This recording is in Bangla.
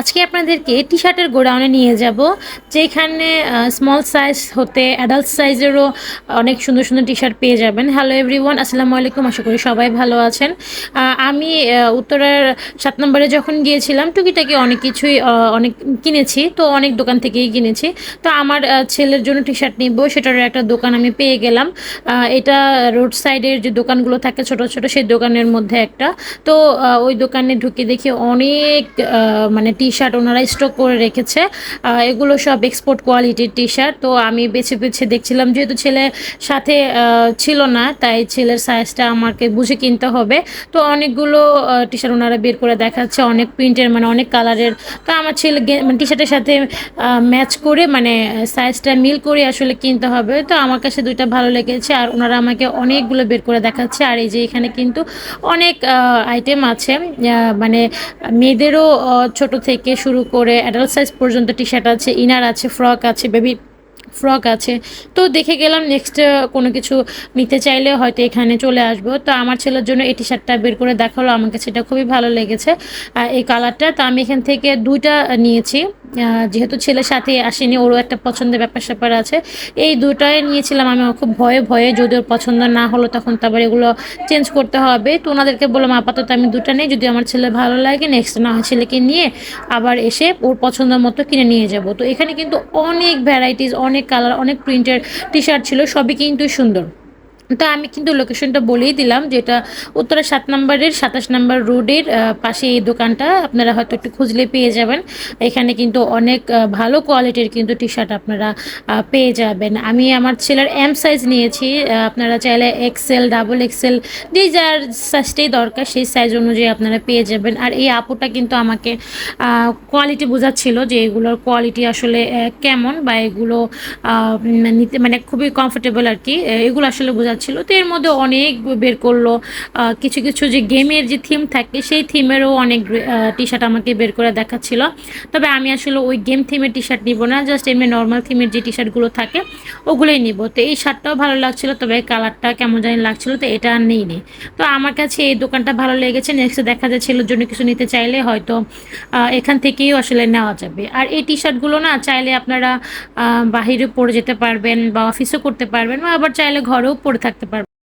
আজকে আপনাদেরকে টি শার্টের গোডাউনে নিয়ে যাব, যেখানে স্মল সাইজ হতে অ্যাডাল্ট সাইজেরও অনেক সুন্দর সুন্দর টি শার্ট পেয়ে যাবেন। হ্যালো এভরিওয়ান আসসালামু আলাইকুম, আশা করি সবাই ভালো আছেন। আমি উত্তরার সাত নম্বরে যখন গিয়েছিলাম, টুকিটাকি অনেক কিছুই অনেক কিনেছি, তো অনেক দোকান থেকেই কিনেছি। তো আমার ছেলের জন্য টি শার্ট নিব সেটার একটা দোকান আমি পেয়ে গেলাম। এটা রোড সাইডের যে দোকানগুলো থাকে, ছোট ছোট, সেই দোকানের মধ্যে একটা। তো ওই দোকানে ঢুকে দেখি অনেক মানে টি শার্ট ওনারা স্টক করে রেখেছে। এগুলো সব এক্সপোর্ট কোয়ালিটির টি শার্ট তো আমি বেছে বেছে দেখছিলাম, যেহেতু ছেলে সাথে ছিল না, তাই ছেলের সাইজটা আমাকে বুঝে কিনতে হবে। তো অনেকগুলো টি শার্ট ওনারা বের করে দেখাচ্ছে, অনেক প্রিন্টের মানে অনেক কালারের তো আমার ছেলে মানে টি শার্টের সাথে ম্যাচ করে মানে সাইজটা মিল করে আসলে কিনতে হবে। তো আমার কাছে দুইটা ভালো লেগেছে, আর ওনারা আমাকে অনেকগুলো বের করে দেখাচ্ছে। আর এই যে এখানে কিন্তু অনেক আইটেম আছে। মানে মেয়েদেরও ছোট থেকে শুরু করে অ্যাডাল্ট সাইজ পর্যন্ত টি শার্ট আছে ইনার আছে ফ্রক আছে বেবি ফ্রক আছে। তো দেখে গেলাম নেক্সট কোনো কিছু নিতে চাইলে হয়তো এখানে চলে আসব। তো আমার ছেলের জন্য এই টি শার্টটা বের করে দেখাল, আমার কাছে এটা খুবই ভালো লেগেছে। আর এই কালারটা তো আমি এখান থেকে দুইটা নিয়েছি। যেহেতু ছেলের সাথে আসেনি, ওরও একটা পছন্দের ব্যাপার স্যাপার আছে। এই দুটাই নিয়েছিলাম আমি খুব ভয়ে ভয়ে যদি ওর পছন্দ না হলো তখন তারপর এগুলো চেঞ্জ করতে হবে। তো ওনাদেরকে বললাম, আপাতত আমি দুটা নেই, যদি আমার ছেলে ভালো লাগে নেক্সট না ছেলেকে নিয়ে আবার এসে ওর পছন্দ মতো কিনে নিয়ে যাব। তো এখানে কিন্তু অনেক ভ্যারাইটিস অনেক কালার অনেক প্রিন্টের টি শার্ট ছিল, সবই কিন্তু সুন্দর। তো আমি কিন্তু লোকেশনটা বলেই দিলাম, যেটা উত্তরা সাত নম্বরের সাতাশ নম্বর রোডের পাশে এই দোকানটা। আপনারা হয়তো একটু খুঁজলে পেয়ে যাবেন। এখানে কিন্তু অনেক ভালো কোয়ালিটির কিন্তু টি শার্ট আপনারা পেয়ে যাবেন। আমি আমার ছেলের এম সাইজ নিয়েছি। আপনারা চাইলে এক্সেল ডাবল এক্সেল যে যার সাইজটাই দরকার, সেই সাইজ অনুযায়ী আপনারা পেয়ে যাবেন। আর এই আপুটা কিন্তু আমাকে কোয়ালিটি বোঝাচ্ছিল যে এগুলোর কোয়ালিটি আসলে কেমন, বা এগুলো নিতে মানে খুবই কমফোর্টেবল আর কি। এগুলো আসলে বোঝাচ্ছিল তো এর মধ্যে অনেক বের করল। কিছু কিছু যে গেমের যে থিম থাকে, সেই থিমেরও অনেক টি শার্ট আমাকে বের করে দেখাচ্ছিল। তবে আমি আসলে ওই গেম থিমের টি শার্ট নিব না জাস্ট এমনি নর্মাল থিমের যে টি শার্টগুলো থাকে, ওগুলোই নিব। তো এই শার্টটাও ভালো লাগছিল, তবে কালারটা কেমন জানি লাগছিল, তো এটা আর নেই নি। তো আমার কাছে এই দোকানটা ভালো লেগেছে নেক্সট দেখা যায় ছেলের জন্য কিছু নিতে চাইলে হয়তো এখান থেকেই আসলে নেওয়া যাবে। আর এই টি শার্টগুলো না, চাইলে আপনারা বাহিরে পরে যেতে পারবেন বা অফিসও করতে পারবেন, বা আবার চাইলে ঘরেও পরে থাকতে পারবে।